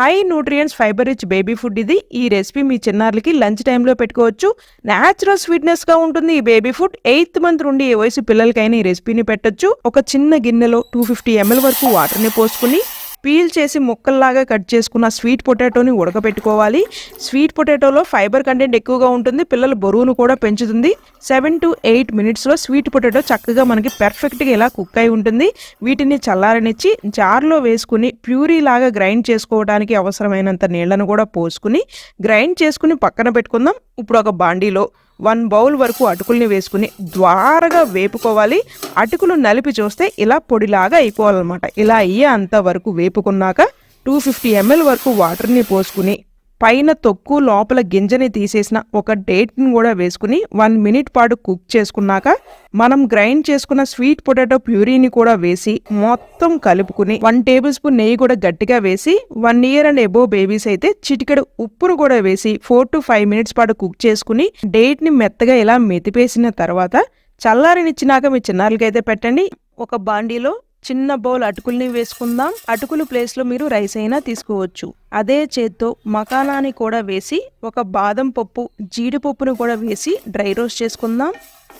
High nutrients fibre rich baby food ఇది. ఈ recipe మీ చిన్నారులకి lunch టైంలో పెట్టుకోవచ్చు. న్యాచురల్ స్వీట్నెస్గా ఉంటుంది ఈ బేబీ ఫుడ్ ఎయిత్ మంత్ నుండి ఏ వయసు పిల్లలకైనా ఈ రెసిపీని పెట్టొచ్చు. ఒక చిన్న గిన్నెలో టూ ఫిఫ్టీ ఎంఎల్ వరకు వాటర్ని పోసుకుని పీల్ చేసి ముక్కల్లాగా కట్ చేసుకున్న స్వీట్ పొటాటోని ఉడకబెట్టుకోవాలి. స్వీట్ పొటాటోలో ఫైబర్ కంటెంట్ ఎక్కువగా ఉంటుంది. పిల్లల బరువును కూడా పెంచుతుంది. సెవెన్ టు ఎయిట్ మినిట్స్లో స్వీట్ పొటాటో చక్కగా మనకి పర్ఫెక్ట్గా ఇలా కుక్ అయి ఉంటుంది. వీటిని చల్లారనిచ్చి జార్లో వేసుకుని ప్యూరీ లాగా గ్రైండ్ చేసుకోవడానికి అవసరమైనంత నీళ్ళను కూడా పోసుకుని గ్రైండ్ చేసుకుని పక్కన పెట్టుకుందాం. ఇప్పుడు ఒక బాండీలో వన్ బౌల్ వరకు అటుకుల్ని వేసుకుని ద్వారగా వేపుకోవాలి. అటుకులు నలిపి చూస్తే ఇలా పొడిలాగా అయిపోవాలన్నమాట. ఇలా అయ్యే అంత వరకు వేపుకున్నాక టూ ఫిఫ్టీ ఎంఎల్ వరకు వాటర్ని పోసుకుని పైన తొక్కు లోపల గింజని తీసేసిన ఒక డేట్ని కూడా వేసుకుని వన్ మినిట్ పాటు కుక్ చేసుకున్నాక మనం గ్రైండ్ చేసుకున్న స్వీట్ పొటాటో ప్యూరీని కూడా వేసి మొత్తం కలుపుకుని వన్ టేబుల్ స్పూన్ నెయ్యి కూడా గట్టిగా వేసి one year and above babies అయితే చిటికెడు ఉప్పును కూడా వేసి ఫోర్ టు ఫైవ్ మినిట్స్ పాటు కుక్ చేసుకుని డేట్ని మెత్తగా ఇలా మెతిపేసిన తర్వాత చల్లారనిచ్చినాక మీ చిన్నారులకైతే పెట్టండి. ఒక బాండీలో చిన్న బౌల్ అటుకుల్ని వేసుకుందాం. అటుకులు ప్లేస్లో మీరు రైస్ అయినా తీసుకోవచ్చు. అదే చేత్తో మకానాని కూడా వేసి ఒక బాదం పప్పు జీడిపప్పును కూడా వేసి డ్రై రోస్ట్ చేసుకుందాం.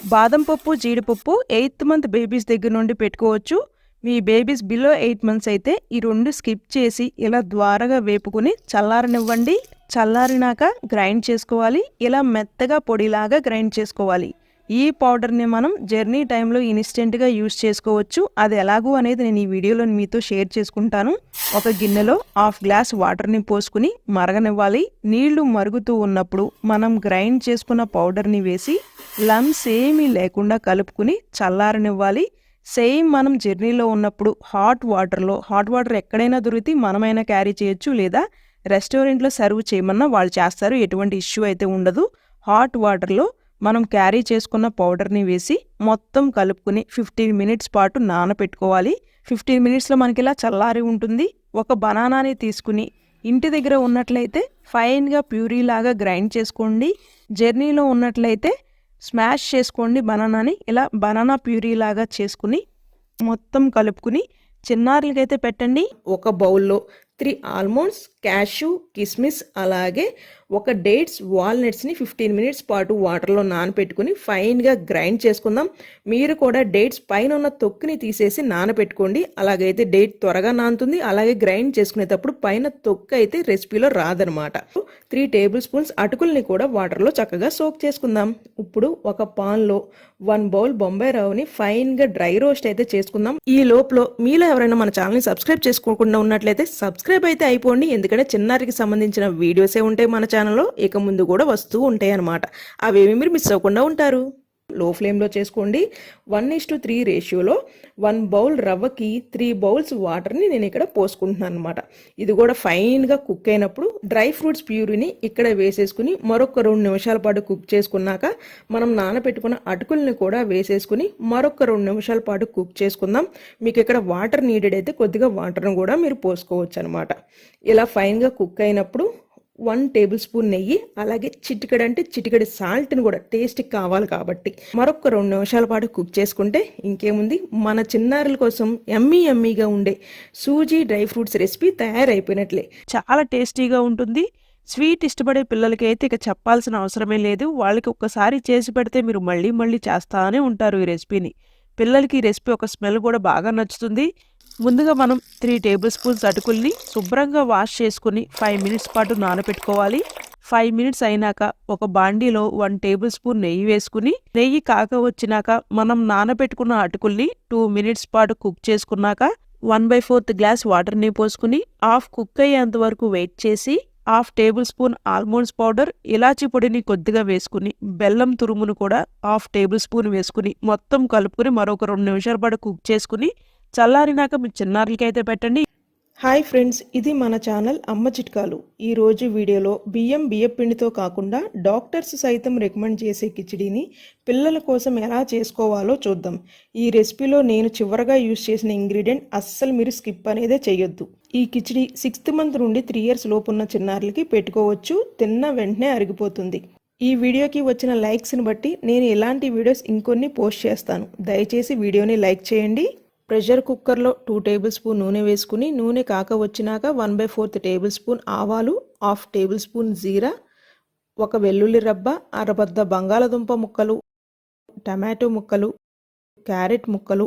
బాదం పప్పు జీడిపప్పు ఎయిత్ మంత్ బేబీస్ దగ్గర నుండి పెట్టుకోవచ్చు. మీ బేబీస్ బిలో ఎయిట్ మంత్స్ అయితే ఈ రెండు స్కిప్ చేసి ఇలా ద్వారగా వేపుకుని చల్లారనివ్వండి. చల్లారినాక గ్రైండ్ చేసుకోవాలి. ఇలా మెత్తగా పొడిలాగా గ్రైండ్ చేసుకోవాలి. ఈ పౌడర్ని మనం జర్నీ టైంలో ఇన్స్టెంట్గా యూస్ చేసుకోవచ్చు. అది ఎలాగూ అనేది నేను ఈ వీడియోలో మీతో షేర్ చేసుకుంటాను. ఒక గిన్నెలో హాఫ్ గ్లాస్ వాటర్ని పోసుకుని మరగనివ్వాలి. నీళ్ళు మరుగుతూ ఉన్నప్పుడు మనం గ్రైండ్ చేసుకున్న పౌడర్ని వేసి లమ్స్ ఏమీ లేకుండా కలుపుకుని చల్లారనివ్వాలి. సేమ్ మనం జర్నీలో ఉన్నప్పుడు హాట్ వాటర్లో హాట్ వాటర్ ఎక్కడైనా దొరికితే మనమైనా క్యారీ చేయొచ్చు లేదా రెస్టారెంట్లో సర్వ్ చేయమన్నా వాళ్ళు చేస్తారు. ఎటువంటి ఇష్యూ అయితే ఉండదు. హాట్ వాటర్లో మనం క్యారీ చేసుకున్న పౌడర్ని వేసి మొత్తం కలుపుకుని ఫిఫ్టీన్ మినిట్స్ పాటు నానపెట్టుకోవాలి. ఫిఫ్టీన్ మినిట్స్లో మనకి ఇలా చల్లారి ఉంటుంది. ఒక బనానాని తీసుకుని ఇంటి దగ్గర ఉన్నట్లయితే ఫైన్గా ప్యూరీ లాగా గ్రైండ్ చేసుకోండి. జర్నీలో ఉన్నట్లయితే స్మాష్ చేసుకోండి బనానాని. ఇలా బనానా ప్యూరీ లాగా చేసుకుని మొత్తం కలుపుకుని చిన్నారులకైతే పెట్టండి. ఒక బౌల్లో త్రీ ఆల్మండ్స్ క్యాషు కిస్మిస్ అలాగే ఒక డేట్స్ వాల్నట్స్ని ఫిఫ్టీన్ మినిట్స్ పాటు వాటర్లో నానపెట్టుకుని ఫైన్గా గ్రైండ్ చేసుకుందాం. మీరు కూడా డేట్స్ పైన ఉన్న తొక్కుని తీసేసి నానపెట్టుకోండి. అలాగైతే డేట్ త్వరగా నానుతుంది. అలాగే గ్రైండ్ చేసుకునేటప్పుడు పైన తొక్కు అయితే రెసిపీలో రాదనమాట. త్రీ టేబుల్ స్పూన్స్ అటుకుల్ని కూడా వాటర్లో చక్కగా సోక్ చేసుకుందాం. ఇప్పుడు ఒక పాన్లో వన్ బౌల్ బొంబాయి రవ్వని ఫైన్గా డ్రై రోస్ట్ అయితే చేసుకుందాం. ఈ లోపల మీలో ఎవరైనా మన ఛానల్ని సబ్స్క్రైబ్ చేసుకోకుండా ఉన్నట్లయితే సబ్స్క్రైబ్ అయితే అయిపోండి. ఎందుకంటే చిన్నారికి సంబంధించిన వీడియోసే ఉంటాయి మన ఛానల్లో ఇక ముందు కూడా వస్తూ ఉంటాయి అన్నమాట అవేమి మీరు మిస్ అవ్వకుండా ఉంటారు? లో ఫ్లేమ్లో చేసుకోండి. వన్ ఇస్ టు త్రీ రేషియోలో వన్ బౌల్ రవ్వకి త్రీ బౌల్స్ వాటర్ని నేను ఇక్కడ పోసుకుంటున్నాను అనమాట ఇది కూడా ఫైన్గా కుక్ అయినప్పుడు డ్రై ఫ్రూట్స్ ప్యూరీని ఇక్కడ వేసేసుకుని మరొక రెండు నిమిషాల పాటు కుక్ చేసుకున్నాక మనం నానబెట్టుకున్న అటుకుల్ని కూడా వేసేసుకుని మరొక రెండు నిమిషాల పాటు కుక్ చేసుకుందాం. మీకు ఇక్కడ వాటర్ నీడెడ్ అయితే కొద్దిగా వాటర్ను కూడా మీరు పోసుకోవచ్చు అనమాట ఇలా ఫైన్గా కుక్ అయినప్పుడు వన్ టేబుల్ స్పూన్ నెయ్యి అలాగే చిటికడ అంటే చిటికెడు సాల్ట్ని కూడా టేస్ట్ కావాలి కాబట్టి. మరొక రెండు నిమిషాల పాటు కుక్ చేసుకుంటే ఇంకేముంది? మన చిన్నారుల కోసం ఎమ్మీ ఎమ్మీగా ఉండే సూజీ డ్రై ఫ్రూట్స్ రెసిపీ తయారైపోయినట్లే. చాలా టేస్టీగా ఉంటుంది. స్వీట్ ఇష్టపడే పిల్లలకి అయితే ఇక చెప్పాల్సిన అవసరమే లేదు. వాళ్ళకి ఒక్కసారి చేసి పెడితే మీరు మళ్ళీ మళ్ళీ చేస్తానే ఉంటారు ఈ రెసిపీని. పిల్లలకి ఈ రెసిపీ ఒక స్మెల్ కూడా బాగా నచ్చుతుంది. ముందుగా మనం త్రీ టేబుల్ స్పూన్స్ అటుకుల్ని శుభ్రంగా వాష్ చేసుకుని ఫైవ్ మినిట్స్ పాటు నానబెట్టుకోవాలి. ఫైవ్ మినిట్స్ అయినాక ఒక బాండీలో వన్ టేబుల్ స్పూన్ నెయ్యి వేసుకుని నెయ్యి కాక వచ్చినాక మనం నానబెట్టుకున్న అటుకుల్ని టూ మినిట్స్ పాటు కుక్ చేసుకున్నాక వన్ బై ఫోర్త్ గ్లాస్ వాటర్ని పోసుకుని హాఫ్ కుక్ అయ్యేంత వరకు వెయిట్ చేసి half tablespoon almonds powder ఇలాచి పొడిని కొద్దిగా వేసుకుని బెల్లం తురుమును కూడా హాఫ్ టేబుల్ స్పూన్ వేసుకుని మొత్తం కలుపుకుని మరొక రెండు నిమిషాల పాటు కుక్ చేసుకుని చల్లారినాక మీ చిన్నారులకి అయితే పెట్టండి. హాయ్ ఫ్రెండ్స్ ఇది మన ఛానల్ అమ్మ చిట్కాలు. ఈరోజు వీడియోలో బియ్యం బియ్యపిండితో కాకుండా డాక్టర్స్ సైతం రికమెండ్ చేసే కిచిడీని పిల్లల కోసం ఎలా చేసుకోవాలో చూద్దాం. ఈ రెసిపీలో నేను చివరగా యూజ్ చేసిన ఇంగ్రీడియంట్ అస్సలు మీరు స్కిప్ అనేదే చేయొద్దు ఈ కిచిడి సిక్స్త్ మంత్ నుండి త్రీ ఇయర్స్ లోపున్న చిన్నారులకి పెట్టుకోవచ్చు. తిన్న వెంటనే అరిగిపోతుంది. ఈ వీడియోకి వచ్చిన లైక్స్ని బట్టి నేను ఇలాంటి వీడియోస్ ఇంకొన్ని పోస్ట్ చేస్తాను. దయచేసి వీడియోని లైక్ చేయండి. ప్రెషర్ కుక్కర్లో టూ టేబుల్ స్పూన్ నూనె వేసుకుని నూనె కాక వచ్చినాక one by fourth tablespoon ఆవాలు హాఫ్ టేబుల్ స్పూన్ జీరా ఒక వెల్లుల్లి రబ్బ అరబద్ద బంగాళదుంప ముక్కలు టమాటో ముక్కలు క్యారెట్ ముక్కలు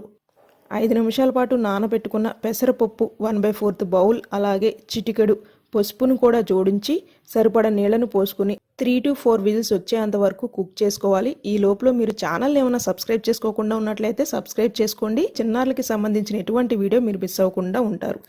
ఐదు నిమిషాల పాటు నానబెట్టుకున్న పెసరపప్పు వన్ బై ఫోర్త్ బౌల్ అలాగే చిటికెడు పసుపును కూడా జోడించి సరిపడ నీళ్ళను పోసుకుని త్రీ టు ఫోర్ విజిల్స్ వచ్చేంత వరకు కుక్ చేసుకోవాలి. ఈ లోపల మీరు ఛానల్ ఏమైనా సబ్స్క్రైబ్ చేసుకోకుండా ఉన్నట్లయితే సబ్స్క్రైబ్ చేసుకోండి. చిన్నారులకి సంబంధించిన ఎటువంటి వీడియో మీరు మిస్ అవ్వకుండా ఉంటారు.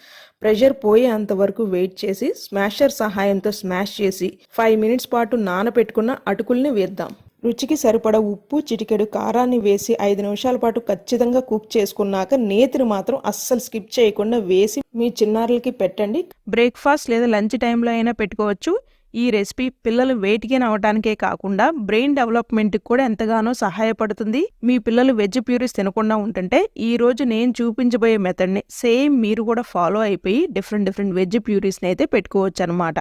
ప్రెషర్ పోయేంత వరకు వెయిట్ చేసి స్మాషర్ సహాయంతో స్మాష్ చేసి ఫైవ్ మినిట్స్ పాటు నానబెట్టుకున్న అటుకుల్ని వేద్దాం. రుచికి సరిపడ ఉప్పు చిటికెడు కారాన్ని వేసి ఐదు నిమిషాల పాటు ఖచ్చితంగా కుక్ చేసుకున్నాక నేతిని మాత్రం అస్సలు స్కిప్ చేయకుండా వేసి మీ చిన్నారులకి పెట్టండి. బ్రేక్ఫాస్ట్ లేదా లంచ్ టైంలో అయినా పెట్టుకోవచ్చు. ఈ రెసిపీ పిల్లలు వెయిట్ గెయిన్ అవడానికే కాకుండా బ్రెయిన్ డెవలప్మెంట్కి కూడా ఎంతగానో సహాయపడుతుంది. మీ పిల్లలు వెజ్ ప్యూరీస్ తినకుండా ఉంటుంటే ఈ రోజు నేను చూపించబోయే మెథడ్ని సేమ్ మీరు కూడా ఫాలో అయిపోయి డిఫరెంట్ డిఫరెంట్ వెజ్ ప్యూరీస్ని అయితే పెట్టుకోవచ్చు అనమాట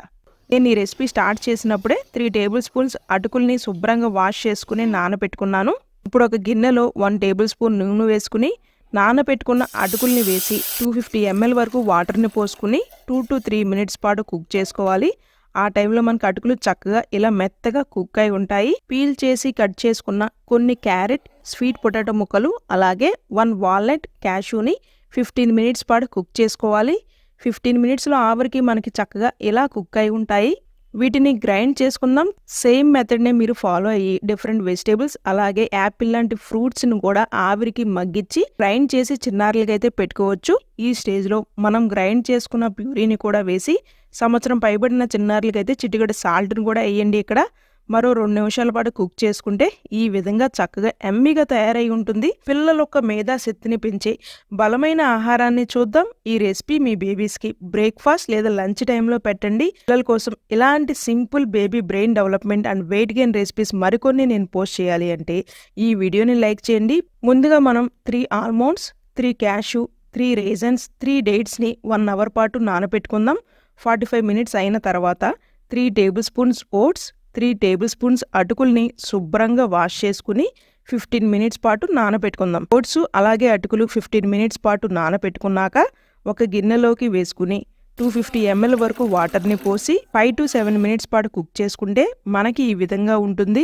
నేను ఈ రెసిపీ స్టార్ట్ చేసినప్పుడే త్రీ టేబుల్ స్పూన్స్ అటుకుల్ని శుభ్రంగా వాష్ చేసుకుని నానబెట్టుకున్నాను. ఇప్పుడు ఒక గిన్నెలో వన్ టేబుల్ స్పూన్ నూనె వేసుకుని నానబెట్టుకున్న అటుకుల్ని వేసి టూ ఫిఫ్టీ ఎంఎల్ వరకు వాటర్ని పోసుకుని టూ టు త్రీ మినిట్స్ పాటు కుక్ చేసుకోవాలి. ఆ టైంలో మనకు అటుకులు చక్కగా ఇలా మెత్తగా కుక్ అయి ఉంటాయి. పీల్ చేసి కట్ చేసుకున్న కొన్ని క్యారెట్ స్వీట్ పొటాటో ముక్కలు అలాగే వన్ వాల్నట్ క్యాషూని ఫిఫ్టీన్ మినిట్స్ పాటు కుక్ చేసుకోవాలి. ఫిఫ్టీన్ మినిట్స్లో ఆవిరికి మనకి చక్కగా ఇలా కుక్ అయి ఉంటాయి. వీటిని గ్రైండ్ చేసుకుందాం. సేమ్ మెథడ్నే మీరు ఫాలో అయ్యి డిఫరెంట్ వెజిటేబుల్స్ అలాగే యాపిల్ లాంటి ఫ్రూట్స్ని కూడా ఆవిరికి మగ్గించి గ్రైండ్ చేసి చిన్నారులకైతే పెట్టుకోవచ్చు. ఈ స్టేజ్లో మనం గ్రైండ్ చేసుకున్న ప్యూరీని కూడా వేసి సంవత్సరం పైబడిన చిన్నారులకైతే చిటికడ సాల్ట్ని కూడా వేయండి ఇక్కడ. మరో రెండు నిమిషాల పాటు కుక్ చేసుకుంటే ఈ విధంగా చక్కగా ఎమ్మిగా తయారై ఉంటుంది. పిల్లల యొక్క మేధాశక్తిని పెంచే బలమైన ఆహారాన్ని చూద్దాం. ఈ రెసిపీ మీ బేబీస్కి బ్రేక్ఫాస్ట్ లేదా లంచ్ టైంలో పెట్టండి. పిల్లల కోసం ఇలాంటి simple baby brain development and weight gain recipes మరికొన్ని నేను పోస్ట్ చేయాలి అంటే ఈ వీడియోని లైక్ చేయండి. ముందుగా మనం three almonds three cashew three raisins three డేట్స్ని one hour పాటు నానబెట్టుకుందాం. ఫార్టీ ఫైవ్ మినిట్స్ అయిన తర్వాత three tablespoons oats three tablespoons అటుకుల్ని శుభ్రంగా వాష్ చేసుకుని ఫిఫ్టీన్ మినిట్స్ పాటు నానబెట్టుకుందాం. ఓట్స్ అలాగే అటుకులు ఫిఫ్టీన్ మినిట్స్ పాటు నానబెట్టుకున్నాక ఒక గిన్నెలోకి వేసుకుని టూ ఫిఫ్టీ ఎంఎల్ వరకు వాటర్ని పోసి ఫైవ్ టు సెవెన్ మినిట్స్ పాటు కుక్ చేసుకుంటే మనకి ఈ విధంగా ఉంటుంది.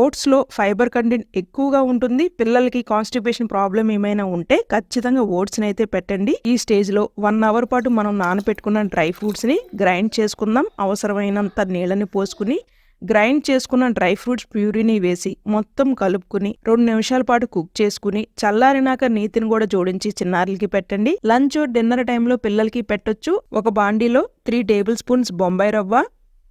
ఓట్స్లో ఫైబర్ కంటెంట్ ఎక్కువగా ఉంటుంది. పిల్లలకి కాన్స్టిపేషన్ ప్రాబ్లం ఏమైనా ఉంటే ఖచ్చితంగా ఓట్స్ని అయితే పెట్టండి. ఈ స్టేజ్లో వన్ అవర్ పాటు మనం నానబెట్టుకున్న డ్రై ఫ్రూట్స్ని గ్రైండ్ చేసుకుందాం. అవసరమైనంత నీళ్ళని పోసుకుని గ్రైండ్ చేసుకున్న డ్రై ఫ్రూట్స్ ప్యూరీని వేసి మొత్తం కలుపుకుని రెండు నిమిషాల పాటు కుక్ చేసుకుని చల్లారినాక నీతిని కూడా జోడించి చిన్నారులకి పెట్టండి. లంచ్ డిన్నర్ టైంలో పిల్లలకి పెట్టొచ్చు. ఒక బాండీలో త్రీ టేబుల్ స్పూన్స్ బొంబాయి రవ్వ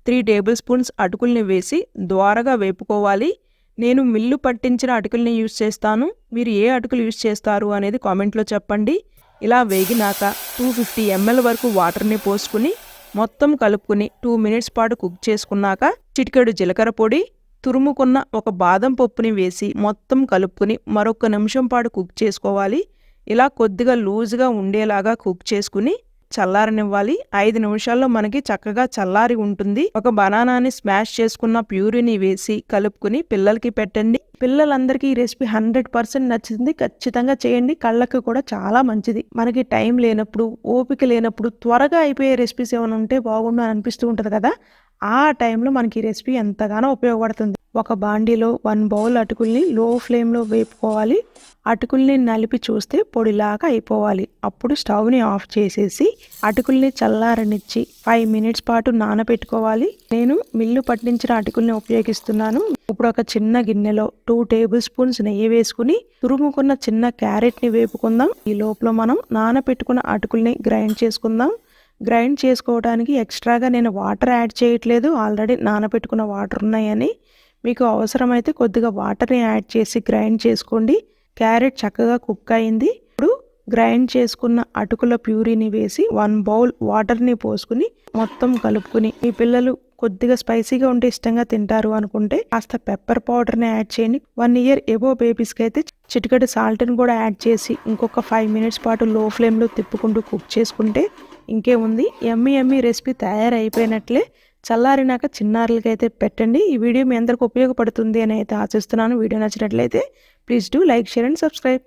త్రీ టేబుల్ స్పూన్స్ అటుకుల్ని వేసి ద్వారగా వేపుకోవాలి. నేను మిల్లు పట్టించిన అటుకుల్ని యూజ్ చేస్తాను. మీరు ఏ అటుకులు యూజ్ చేస్తారు అనేది కామెంట్లో చెప్పండి. ఇలా వేగినాక టూ ఫిఫ్టీ ఎంఎల్ వరకు వాటర్ని పోసుకుని మొత్తం కలుపుకుని టూ మినిట్స్ పాటు కుక్ చేసుకున్నాక చిటికెడు జీలకర్ర పొడి తురుముకున్న ఒక బాదం పప్పుని వేసి మొత్తం కలుపుకుని మరొక నిమిషం పాటు కుక్ చేసుకోవాలి. ఇలా కొద్దిగా లూజ్గా ఉండేలాగా కుక్ చేసుకుని చల్లారనివ్వాలి. ఐదు నిమిషాల్లో మనకి చక్కగా చల్లారి ఉంటుంది. ఒక బనానాని స్మాష్ చేసుకున్న ప్యూరిని వేసి కలుపుకుని పిల్లలకి పెట్టండి. పిల్లలందరికీ ఈ రెసిపీ హండ్రెడ్ పర్సెంట్ నచ్చింది. ఖచ్చితంగా చేయండి. కళ్ళకు కూడా చాలా మంచిది. మనకి టైం లేనప్పుడు ఓపిక లేనప్పుడు త్వరగా అయిపోయే రెసిపీస్ ఏమైనా ఉంటే బాగుండు అని అనిపిస్తూ ఉంటుంది కదా? ఆ టైంలో మనకి ఈ రెసిపీ ఎంతగానో ఉపయోగపడుతుంది. ఒక బాండీలో వన్ బౌల్ అటుకుల్ని లో ఫ్లేమ్లో వేపుకోవాలి. అటుకుల్ని నలిపి చూస్తే పొడిలాగా అయిపోవాలి. అప్పుడు స్టవ్ని ఆఫ్ చేసేసి అటుకుల్ని చల్లారనిచ్చి ఫైవ్ మినిట్స్ పాటు నానబెట్టుకోవాలి నేను మిల్లు పట్టించిన అటుకుల్ని ఉపయోగిస్తున్నాను. ఇప్పుడు ఒక చిన్న గిన్నెలో టూ టేబుల్ స్పూన్స్ నెయ్యి వేసుకుని తురుముకున్న చిన్న క్యారెట్ని వేపుకుందాం. ఈ లోపల మనం నానబెట్టుకున్న అటుకుల్ని గ్రైండ్ చేసుకుందాం. గ్రైండ్ చేసుకోవడానికి ఎక్స్ట్రాగా నేను వాటర్ యాడ్ చేయట్లేదు. ఆల్రెడీ నానబెట్టుకున్న వాటర్ ఉన్నాయని. మీకు అవసరమైతే కొద్దిగా వాటర్ని యాడ్ చేసి గ్రైండ్ చేసుకోండి. క్యారెట్ చక్కగా కుక్ అయింది. ఇప్పుడు గ్రైండ్ చేసుకున్న అటుకుల ప్యూరీని వేసి వన్ బౌల్ వాటర్ని పోసుకుని మొత్తం కలుపుకుని. మీ పిల్లలు కొద్దిగా స్పైసీగా ఉంటే ఇష్టంగా తింటారు అనుకుంటే కాస్త పెప్పర్ పౌడర్ని యాడ్ చేయండి. వన్ ఇయర్ ఎబో బేబీస్కి అయితే చిటికటి సాల్ట్ని కూడా యాడ్ చేసి ఇంకొక ఫైవ్ మినిట్స్ పాటు లో ఫ్లేమ్లో తిప్పుకుంటూ కుక్ చేసుకుంటే ఇంకేముంది? ఉంది ఎమ్మి ఎమ్మి రెసిపీ తయారైపోయినట్లే. చల్లారినాక చిన్నారులకి అయితే పెట్టండి. ఈ వీడియో మీ అందరికి ఉపయోగపడుతుంది అని అయితే ఆశిస్తున్నాను. వీడియో నచ్చినట్లయితే please do like share and subscribe.